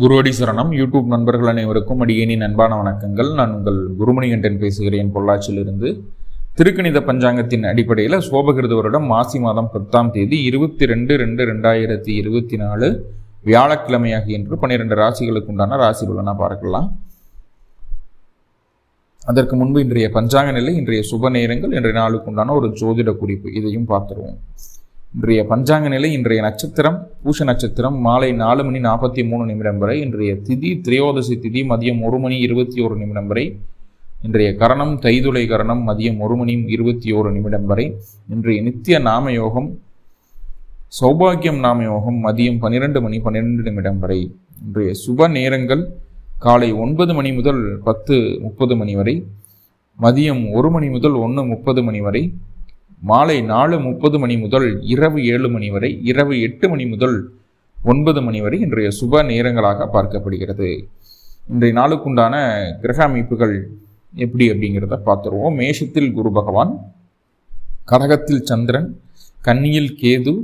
குருவடி சரணம். யூடியூப் நண்பர்கள் அனைவருக்கும் அடியேனின் அன்பான வணக்கங்கள். நான் உங்கள் குருமணிகண்டன் பேசுகிறேன் பொள்ளாச்சியிலிருந்து. திருக்கணித பஞ்சாங்கத்தின் அடிப்படையில் சோபகிருத வருடம் மாசி மாதம் பத்தாம் தேதி இருபத்தி ரெண்டு ரெண்டு ரெண்டாயிரத்தி இருபத்தி நாலு வியாழக்கிழமையாகி என்று பன்னிரெண்டு ராசிகளுக்கு உண்டான ராசி பலனாக பார்க்கலாம். அதற்கு முன்பு இன்றைய பஞ்சாங்க நிலை இன்றைய சுப நேரங்கள் இன்றைய நாளுக்கு உண்டான ஒரு ஜோதிட குறிப்பு இதையும் பார்த்துருவோம். இன்றைய பஞ்சாங்க நிலை இன்றைய நட்சத்திரம் பூஷ நட்சத்திரம் மாலை நாலு மணி நாற்பத்தி மூணு நிமிடம் வரை இன்றைய திதி திரையோதசி திதி மதியம் ஒரு மணி இருபத்தி ஒரு நிமிடம் வரை இன்றைய கரணம் தைதுளை கரணம் மதியம் ஒரு மணி இருபத்தி ஓரு நிமிடம் வரை இன்றைய நித்திய நாம யோகம் சௌபாகியம் நாம யோகம் மதியம் பன்னிரெண்டு மணி பன்னிரெண்டு நிமிடம் வரை இன்றைய சுப நேரங்கள் காலை ஒன்பது மணி முதல் பத்து முப்பது மணி வரை மதியம் ஒரு மணி முதல் ஒன்று முப்பது மணி வரை மாலை நாலு முப்பது மணி முதல் இரவு ஏழு மணி வரை இரவு எட்டு மணி முதல் ஒன்பது மணி வரை இன்றைய சுப நேரங்களாக பார்க்கப்படுகிறது. இன்றைய நாளுக்குண்டான கிரக அமைப்புகள் எப்படி அப்படிங்கிறத பார்த்துருவோம். மேஷத்தில் குரு பகவான் கடகத்தில் சந்திரன் கன்னியில் கேது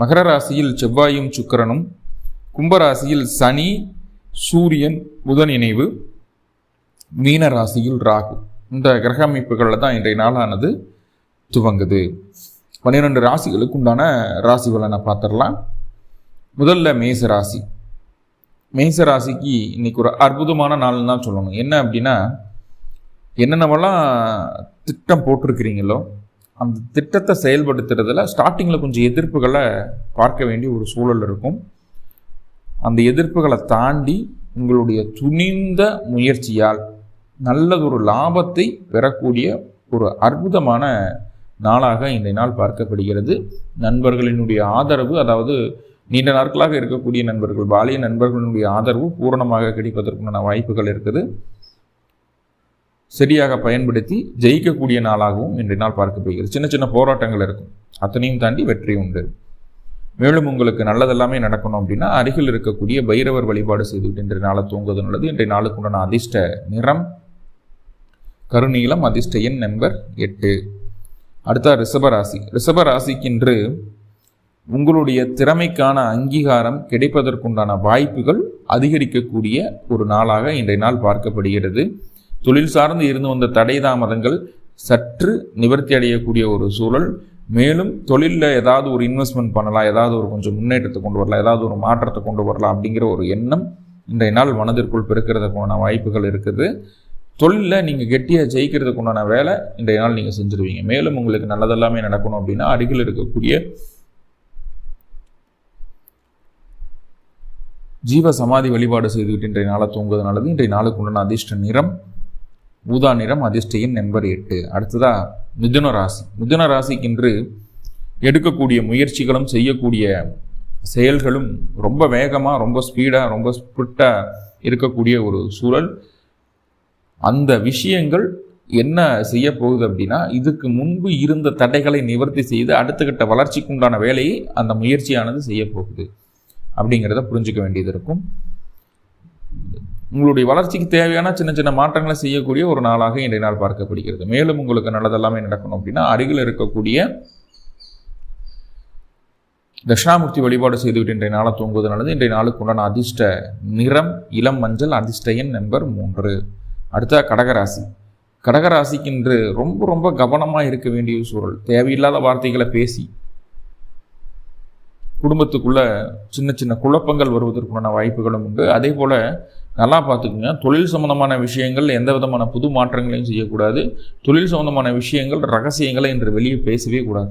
மகர ராசியில் செவ்வாயும் சுக்கிரனும் கும்பராசியில் சனி சூரியன் புதன் இணைவு மீன ராசியில் ராகு. இந்த கிரக அமைப்புகளில் தான் இன்றைய நாளானது துவங்குது. பன்னிரெண்டு ராசிகளுக்கு உண்டான ராசி பலனை பார்த்துடலாம். முதல்ல மேச ராசி மேச ராசிக்கு இன்னைக்கு ஒரு அற்புதமான நாள்னு தான் சொல்லணும். என்ன அப்படின்னா என்னென்னவெல்லாம் திட்டம் போட்டிருக்கிறீங்களோ அந்த திட்டத்தை செயல்படுத்துறதுல ஸ்டார்டிங்கில் கொஞ்சம் எதிர்ப்புகளை பார்க்க வேண்டிய ஒரு சூழல் இருக்கும். அந்த எதிர்ப்புகளை தாண்டி உங்களுடைய துணிந்த முயற்சியால் நல்லதொரு லாபத்தை பெறக்கூடிய ஒரு அற்புதமான நாளாக இன்றைய நாள் பார்க்கப்படுகிறது. நண்பர்களினுடைய ஆதரவு அதாவது நீண்ட நாட்களாக இருக்கக்கூடிய நண்பர்கள் பாலிய நண்பர்களுடைய ஆதரவு பூரணமாக கிடைப்பதற்குண்டான வாய்ப்புகள் இருக்குது. சரியாக பயன்படுத்தி ஜெயிக்கக்கூடிய நாளாகவும் இன்றைய நாள் பார்க்கப்படுகிறது. சின்ன சின்ன போராட்டங்கள் இருக்கும். அத்தனையும் தாண்டி வெற்றி உண்டு. மேலும் உங்களுக்கு நல்லதெல்லாமே நடக்கணும் அப்படின்னா அருகில் இருக்கக்கூடிய பைரவர் வழிபாடு செய்துவிட்டு இன்றைய நாளை தூங்குவது நல்லது. இன்றைய நாளுக்குண்டான அதிர்ஷ்ட நிறம் கருநீலம் அதிர்ஷ்ட எண் நம்பர் எட்டு. அடுத்த ரிஷபராசி ரிஷபராசிக்கின்று உங்களுடைய திறமைக்கான அங்கீகாரம் கிடைப்பதற்குண்டான வாய்ப்புகள் அதிகரிக்கக்கூடிய ஒரு நாளாக இன்றைய நாள் பார்க்கப்படுகிறது. தொழில் சார்ந்து இருந்து வந்த தடை தாமதங்கள் சற்று நிவர்த்தி அடையக்கூடிய ஒரு சூழல். மேலும் தொழிலில் ஏதாவது ஒரு இன்வெஸ்ட்மெண்ட் பண்ணலாம் ஏதாவது ஒரு கொஞ்சம் முன்னேற்றத்தை கொண்டு வரலாம் ஏதாவது ஒரு மாற்றத்தை கொண்டு வரலாம் அப்படிங்கிற ஒரு எண்ணம் இன்றைய நாள் மனதிற்குள் பெருக்கிறதுக்கான வாய்ப்புகள் இருக்குது. தொழிலில் நீங்கள் கெட்டியாக ஜெயிக்கிறதுக்கு உண்டான வேலை இன்றைய நாள் நீங்கள் செஞ்சுருவீங்க. மேலும் உங்களுக்கு நல்லதெல்லாமே நடக்கணும் அப்படின்னா அருகில் இருக்கக்கூடிய ஜீவ சமாதி வழிபாடு செய்துவிட்டு இன்றைய நாளை தூங்குவது நல்லது. இன்றைய நாளுக்கு உண்டான அதிர்ஷ்ட நிறம் ஊதா நிறம் அதிர்ஷ்டையின் நண்பர் நம்பர் எட்டு. அடுத்ததாக மிதுன ராசி. மிதுன ராசிக்கென்று எடுக்கக்கூடிய முயற்சிகளும் செய்யக்கூடிய செயல்களும் ரொம்ப வேகமாக ரொம்ப ஸ்பீடாக ரொம்ப ஸ்பிட்டாக இருக்கக்கூடிய ஒரு சூழல். அந்த விஷயங்கள் என்ன செய்ய போகுது அப்படின்னா இதுக்கு முன்பு இருந்த தடைகளை நிவர்த்தி செய்து அடுத்த கட்ட வளர்ச்சிக்கு உண்டான வேலையை அந்த முயற்சியானது செய்ய போகுது. அப்படிங்கிறத புரிஞ்சுக்க வேண்டியது இருக்கும். உங்களுடைய வளர்ச்சிக்கு தேவையான சின்ன சின்ன மாற்றங்களை செய்யக்கூடிய ஒரு நாளாக இன்றைய நாள் பார்க்கப்படுகிறது. மேலும் உங்களுக்கு நல்லதெல்லாமே நடக்கணும் அப்படின்னா அருகில் இருக்கக்கூடிய தட்சிணாமூர்த்தி வழிபாடு செய்துவிட்டு இன்றைய நாளை தூங்குவது நல்லது. இன்றைய நாளுக்கு உண்டான அதிர்ஷ்ட நிறம் இளம் மஞ்சள் அதிர்ஷ்ட எண் நம்பர் மூன்று. அடுத்த கடகராசி. கடகராசிக்கென்று ரொம்ப ரொம்ப கவனமாக இருக்க வேண்டிய சூழல். தேவையில்லாத வார்த்தைகளை பேசி குடும்பத்துக்குள்ளே சின்ன சின்ன குழப்பங்கள் வருவதற்குண்டான வாய்ப்புகளும் உண்டு. அதே போல் நல்லா பார்த்துக்குங்க. தொழில் சம்மந்தமான விஷயங்கள் எந்த விதமான புது மாற்றங்களையும் செய்யக்கூடாது. தொழில் சம்மந்தமான விஷயங்கள் ரகசியங்களை இன்று வெளியே பேசவே கூடாது.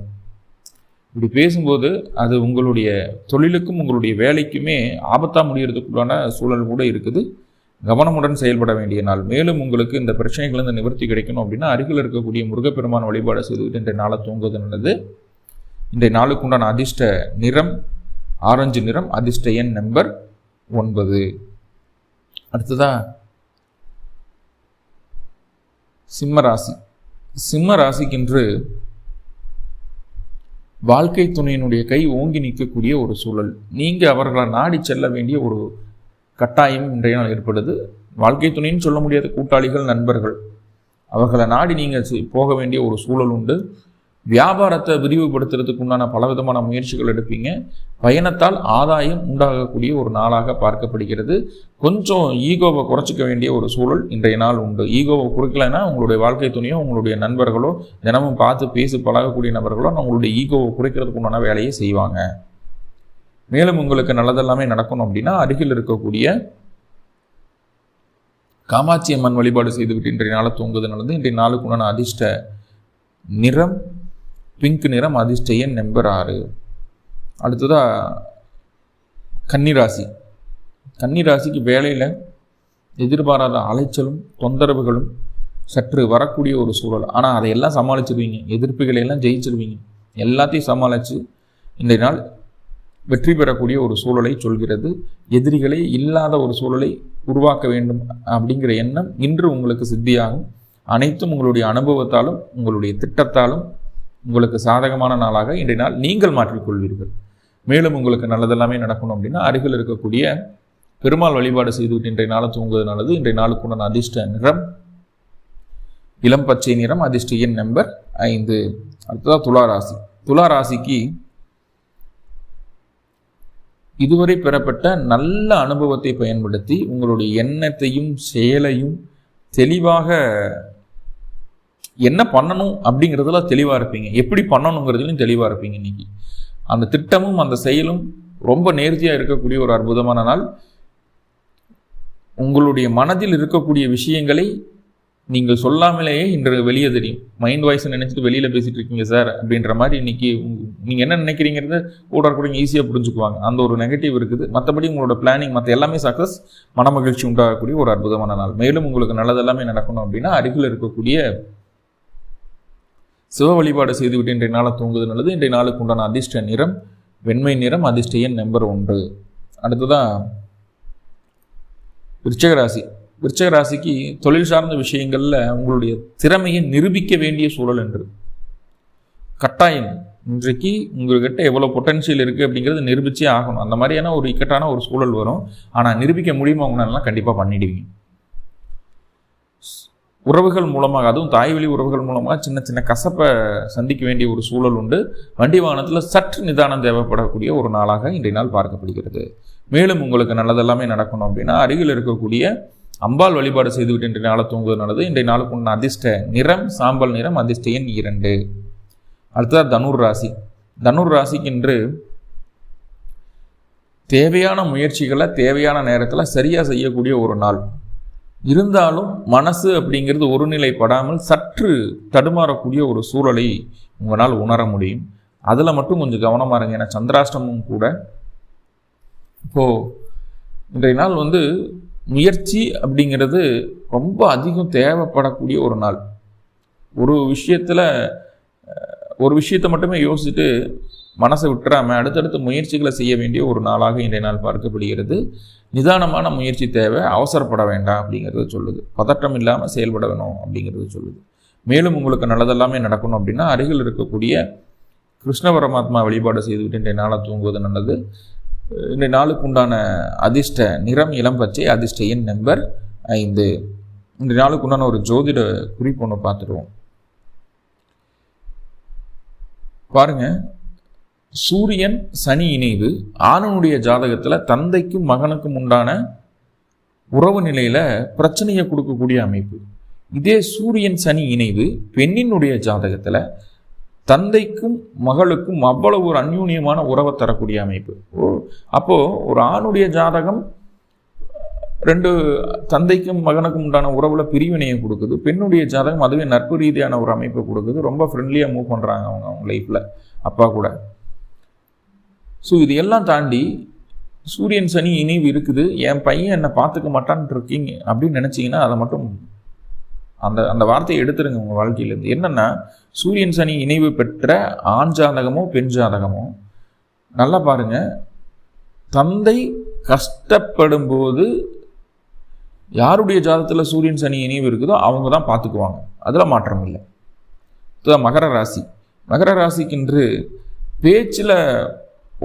இப்படி பேசும்போது அது உங்களுடைய தொழிலுக்கும் உங்களுடைய வேலைக்குமே ஆபத்தாக முடியறதுக்குள்ளான சூழல் கூட இருக்குது. கவனமுடன் செயல்பட வேண்டிய நாள். மேலும் உங்களுக்கு இந்த பிரச்சனைகளிலிருந்து நிவர்த்தி கிடைக்கணும் அப்படின்னா அருகில் இருக்கக்கூடிய முருகப்பெருமான் வழிபாடு செய்துவிட்டு இன்றைய நாளை தூங்குவது நல்லது இன்றைய நாளுக்கு உண்டான அதிர்ஷ்ட நிறம் ஆரஞ்சு நிறம் அதிர்ஷ்ட எண் நம்பர் ஒன்பது. அடுத்ததா சிம்ம ராசி. சிம்ம ராசிக்கென்று வாழ்க்கை துணையினுடைய கை ஓங்கி நிற்கக்கூடிய ஒரு சூழல். நீங்கள் அவர்களை நாடி செல்ல வேண்டிய ஒரு கட்டாயம் இன்றைய நாள் ஏற்படுது. வாழ்க்கை துணைன்னு சொல்ல முடியாத. கூட்டாளிகள் நண்பர்கள். அவர்களை நாடி நீங்கள் போக வேண்டிய ஒரு சூழல் உண்டு. வியாபாரத்தை விரிவுபடுத்துறதுக்கு உண்டான பலவிதமான முயற்சிகள் எடுப்பீங்க. பயணத்தால் ஆதாயம் உண்டாகக்கூடிய ஒரு நாளாக பார்க்கப்படுகிறது. கொஞ்சம் ஈகோவை குறைச்சிக்க வேண்டிய ஒரு சூழல் இன்றைய நாள் உண்டு. ஈகோவை குறைக்கலைன்னா உங்களுடைய வாழ்க்கை துணையோ உங்களுடைய நண்பர்களோ தினமும் பார்த்து பேசி பழகக்கூடிய நபர்களோ உங்களுடைய ஈகோவை குறைக்கிறதுக்கு உண்டான வேலையை செய்வாங்க. மேலும் உங்களுக்கு நல்லதெல்லாமே நடக்கணும் அப்படின்னா அருகில் இருக்கக்கூடிய காமாட்சி அம்மன் வழிபாடு செய்துவிட்டு இன்றைய நாளை தூங்குவது நல்லது இன்றைய நாளுக்கு உண்டான அதிர்ஷ்ட நிறம் பிங்க் நிறம் அதிர்ஷ்ட எண் நம்பர் ஆறு. அடுத்ததாக கன்னிராசி. கன்னிராசிக்கு வேலையில் எதிர்பாராத அலைச்சலும் தொந்தரவுகளும் சற்று வரக்கூடிய ஒரு சூழல். ஆனால் அதையெல்லாம் சமாளிச்சிருவீங்க. எதிர்ப்புகளையெல்லாம் ஜெயிச்சிருவீங்க. எல்லாத்தையும் சமாளித்து இன்றைய நாள் வெற்றி பெறக்கூடிய ஒரு சூழலை சொல்கிறது. எதிரிகளே இல்லாத ஒரு சூழலை உருவாக்க வேண்டும் அப்படிங்கிற எண்ணம் இன்று உங்களுக்கு சித்தியாகும். அனைத்தும் உங்களுடைய அனுபவத்தாலும் உங்களுடைய திட்டத்தாலும் உங்களுக்கு சாதகமான நாளாக இன்றைய நாள் நீங்கள் மாற்றிக்கொள்வீர்கள். மேலும் உங்களுக்கு நல்லதெல்லாமே நடக்கணும் அப்படின்னா அருகில் இருக்கக்கூடிய பெருமாள் வழிபாடு செய்துவிட்டு இன்றைய நாளை தூங்குவது நல்லது. இன்றைய நாளுக்குண்டான அதிர்ஷ்ட நிறம் இளம் பச்சை நிறம் அதிர்ஷ்ட எண் நம்பர் ஐந்து. அடுத்ததாக துளாராசி ராசி. இதுவரை பெறப்பட்ட நல்ல அனுபவத்தை பயன்படுத்தி உங்களுடைய எண்ணத்தையும் செயலையும் தெளிவாக என்ன பண்ணணும் அப்படிங்கிறதுல தெளிவாக இருப்பீங்க. எப்படி பண்ணணுங்கிறதுலையும் தெளிவாக இருப்பீங்க இன்னைக்கு. அந்த திட்டமும் அந்த செயலும் ரொம்ப நேர்த்தியாக இருக்கக்கூடிய ஒரு அற்புதமான நாள். உங்களுடைய மனதில் இருக்கக்கூடிய விஷயங்களை நீங்கள் சொல்லாமலேயே இன்று வெளியே தெரியும். மைண்ட் வாய்ஸ் நினச்சிட்டு வெளியில் பேசிகிட்டு இருக்கீங்க சார் அப்படின்ற மாதிரி இன்னைக்கு நீங்கள் என்ன நினைக்கிறீங்கிறத கூட கூட ஈஸியாக புரிஞ்சுக்குவாங்க. அந்த ஒரு நெகட்டிவ் இருக்குது. மற்றபடி உங்களோட பிளானிங் மற்ற எல்லாமே சக்ஸஸ் மன மகிழ்ச்சி உண்டாகக்கூடிய ஒரு அற்புதமான நாள். மேலும் உங்களுக்கு நல்லது எல்லாமே நடக்கணும் அப்படின்னா அருகில் இருக்கக்கூடிய சிவ வழிபாடு செய்துவிட்டு இன்றைய நாளை தூங்குவது நல்லது. இன்றைய நாளுக்கு உண்டான அதிர்ஷ்ட நிறம் வெண்மை நிறம் அதிர்ஷ்ட எண் நம்பர் ஒன்று. அடுத்ததான் விருச்சக விருச்சக ராசிக்கு தொழில் சார்ந்த விஷயங்களில் உங்களுடைய திறமையை நிரூபிக்க வேண்டிய சூழல் என்று. கட்டாயம். இன்றைக்கு உங்கள்கிட்ட எவ்வளோ பொட்டன்ஷியல் இருக்குது அப்படிங்கிறது நிரூபிச்சே ஆகணும். அந்த மாதிரியான ஒரு இக்கட்டான ஒரு சூழல் வரும். ஆனால் நிரூபிக்க முடியுமா உங்களாலாம் கண்டிப்பாக பண்ணிடுவீங்க. உறவுகள் மூலமாக அதுவும் தாய்வழி உறவுகள் மூலமாக சின்ன சின்ன கசப்பை சந்திக்க வேண்டிய ஒரு சூழல் உண்டு. வண்டி வாகனத்தில் சற்று நிதானம் தேவைப்படக்கூடிய ஒரு நாளாக இன்றைய நாள் பார்க்கப்படுகிறது. மேலும் உங்களுக்கு நல்லதெல்லாமே நடக்கணும் அப்படின்னா அருகில் இருக்கக்கூடிய அம்பாள் வழிபாடு செய்துவிட்டு இன்றைய நாளை தூங்குவது நல்லது. இன்றைய நாளுக்கு உண்டான அதிர்ஷ்ட நிறம் சாம்பல் நிறம் அதிர்ஷ்ட எண் இரண்டு. அடுத்ததாக தனுர் ராசி. தனுர் ராசிக்கு இன்று தேவையான முயற்சிகளை தேவையான நேரத்தில் சரியாக செய்யக்கூடிய ஒரு நாள். இருந்தாலும் மனசு அப்படிங்கிறது ஒருநிலைப்படாமல் சற்று தடுமாறக்கூடிய ஒரு சூழலை உங்களால் உணர முடியும். அதில் மட்டும் கொஞ்சம் கவனமாக இருங்க. ஏன்னா சந்திராஷ்டமும் கூட. இப்போது இன்றைய நாள் வந்து முயற்சி அப்படிங்கிறது ரொம்ப அதிகம் தேவைப்படக்கூடிய ஒரு நாள். ஒரு விஷயத்தில் ஒரு விஷயத்தை மட்டுமே யோசிச்சுட்டு மனசை விட்டுறாமல் அடுத்தடுத்த முயற்சிகளை செய்ய வேண்டிய ஒரு நாளாக இன்றைய நாள் பார்க்கப்படுகிறது. நிதானமான முயற்சி தேவை அவசரப்பட வேண்டாம் அப்படிங்கிறது சொல்லுது. பதட்டம் இல்லாமல் செயல்பட வேணும் அப்படிங்கிறது சொல்லுது. மேலும் உங்களுக்கு நல்லதெல்லாமே நடக்கணும் அப்படின்னா அருகில் இருக்கக்கூடிய கிருஷ்ண பரமாத்மா வழிபாடு செய்துவிட்டு இன்றைய நாளாக தூங்குவது நல்லது. இந்த நாளுக்கு உண்டான அதிர்ஷ்ட நிறம் இளம் பச்சை அதிர்ஷ்ட எண் நம்பர் ஐந்து. இந்த நாளுக்கு உண்டான ஒரு ஜோதிட குறிப்பு ஒன்று பார்த்துருவோம். பாருங்க சூரியன் சனி இணைவு ஆணனுடைய ஜாதகத்தில் தந்தைக்கும் மகனுக்கும் உண்டான உறவு நிலையில் பிரச்சனையை கொடுக்கக்கூடிய அமைப்பு. இதே சூரியன் சனி இணைவு பெண்ணினுடைய ஜாதகத்தில் தந்தைக்கும் மகளுக்கும் அவ்வளவு ஒரு அந்யூன்யமான உறவை தரக்கூடிய அமைப்பு. அப்போது ஒரு ஆணுடைய ஜாதகம் ரெண்டு தந்தைக்கும் மகனுக்கும் உண்டான உறவில் பிரிவினையை கொடுக்குது. பெண்ணுடைய ஜாதகம் அதுவே நட்பு ரீதியான ஒரு அமைப்பை கொடுக்குது. ரொம்ப ஃப்ரெண்ட்லியாக மூவ் பண்ணுறாங்க அவங்க அவங்க லைஃப்பில் அப்பா கூட. ஸோ இது எல்லாம் தாண்டி சூரியன் சனி இனிவு இருக்குது. என் பையன் என்னை பார்த்துக்க மாட்டான்ட்டு இருக்கீங்க அப்படின்னு நினச்சிங்கன்னா அதை மட்டும் அந்த அந்த வார்த்தையை எடுத்துருங்க உங்கள் வாழ்க்கையிலேருந்து. என்னென்னா சூரியன் சனி இணைவு பெற்ற ஆண் ஜாதகமோ பெண் ஜாதகமோ நல்லா பாருங்க. தந்தை கஷ்டப்படும் போது யாருடைய ஜாதத்தில் சூரியன் சனி இணைவு இருக்குதோ அவங்க தான் பார்த்துக்குவாங்க. அதில் மாற்றம் இல்லை. இதுதான் மகர ராசி. மகர ராசிக்கென்று பேச்சில்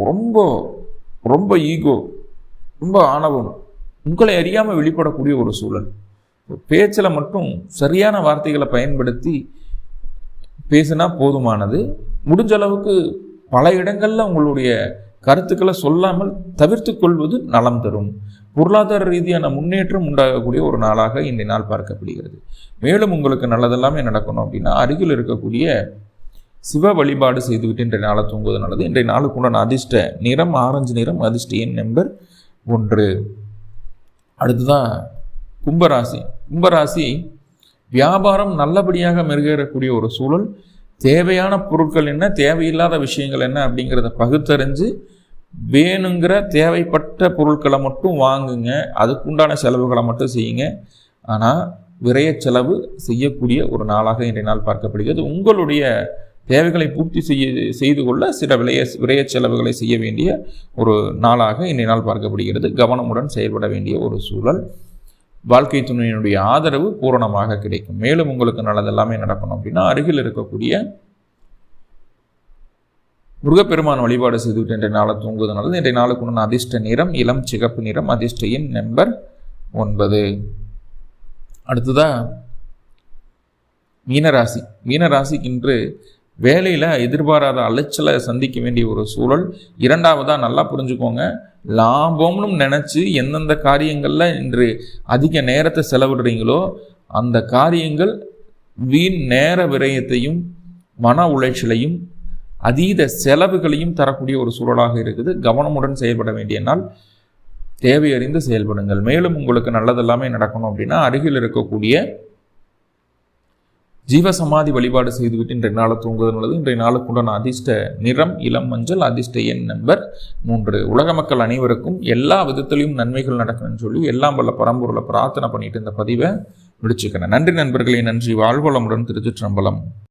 ரொம்ப ரொம்ப ஈகோ ரொம்ப ஆணவம் உங்களை அறியாமல் வெளிப்படக்கூடிய ஒரு சூழல். பேச்சில் மட்டும் சரியான வார்த்தைகளை பயன்படுத்தி பேசினா போதுமானது. முடிஞ்ச அளவுக்கு பல இடங்களில் உங்களுடைய கருத்துக்களை சொல்லாமல் தவிர்த்து கொள்வது நலம் தரும். பொருளாதார ரீதியான முன்னேற்றம் உண்டாகக்கூடிய ஒரு நாளாக இந்த நாள் பார்க்கப்படுகிறது. மேலும் உங்களுக்கு நல்லதெல்லாமே நடக்கணும் அப்படின்னா அருகில் இருக்கக்கூடிய சிவ வழிபாடு செய்துவிட்டு இன்றைய நாளை தூங்குவது நல்லது. இன்றைய நாளுக்கு உண்டான அதிர்ஷ்ட நிறம் ஆரஞ்சு நிறம் அதிர்ஷ்ட எண் நம்பர் ஒன்று. அடுத்ததான் கும்பராசி. கும்பராசி வியாபாரம் நல்லபடியாக மெருகேறக்கூடிய ஒரு சூழல். தேவையான பொருட்கள் என்ன தேவையில்லாத விஷயங்கள் என்ன அப்படிங்கிறத பகுத்தறிஞ்சு வேணுங்கிற தேவைப்பட்ட பொருட்களை மட்டும் வாங்குங்க. அதுக்குண்டான செலவுகளை மட்டும் செய்யுங்க. ஆனால் விரைய செலவு செய்யக்கூடிய ஒரு நாளாக இன்றைய நாள் பார்க்கப்படுகிறது. உங்களுடைய தேவைகளை பூர்த்தி செய்ய செய்து கொள்ள சில விளைய விரைய செலவுகளை செய்ய வேண்டிய ஒரு நாளாக இன்றைய நாள் பார்க்கப்படுகிறது. கவனமுடன் செயல்பட வேண்டிய ஒரு சூழல். வாழ்க்கை துணையினுடைய ஆதரவு பூரணமாக கிடைக்கும். மேலும் உங்களுக்கு நல்லதெல்லாமே நடக்கணும் அப்படின்னா அருகில் இருக்கக்கூடிய முருகப்பெருமான் வழிபாடு செய்துவிட்டு இன்றைய நாளை தூங்குவது நல்லது. இன்றைய நாளுக்கு உண்டான அதிர்ஷ்ட நிறம் இளம் சிகப்பு நிறம் அதிர்ஷ்ட எண் நம்பர் ஒன்பது. அடுத்ததா மீனராசி. மீனராசிக்கு இன்று வேலையில் எதிர்பாராத அலைச்சலை சந்திக்க வேண்டிய ஒரு சூழல். இரண்டாவதாக நல்லா புரிஞ்சுக்கோங்க. லாபம்னு நினச்சி எந்தெந்த காரியங்களில் இன்று அதிக நேரத்தை செலவிடுறீங்களோ அந்த காரியங்கள் வீண் நேர விரயத்தையும் மன உளைச்சலையும் அதீத செலவுகளையும் தரக்கூடிய ஒரு சூழலாக இருக்குது. கவனமுடன் செயல்பட வேண்டிய நாள். தேவையறிந்து செயல்படுங்கள். மேலும் உங்களுக்கு நல்லதெல்லாமே நடக்கணும் அப்படின்னா அருகில் இருக்கக்கூடிய ஜீவசமாதி வழிபாடு செய்துவிட்டு இன்றைய நாளை தூங்குவது நல்லது இன்றைய நாளுக்குண்டான அதிர்ஷ்ட நிறம் இளம் மஞ்சள் அதிர்ஷ்ட எண் நம்பர். மூன்று உலக மக்கள் அனைவருக்கும் எல்லா விதத்திலையும் நன்மைகள் நடக்கணும்னு சொல்லி எல்லாம் வல்ல பரம்பொருளை பிரார்த்தனை பண்ணிட்டு இந்த பதிவை முடிச்சுக்கிறேன். நன்றி நண்பர்களே நன்றி. வாழ்வளமுடன் திருச்சிற்றம்பலம்.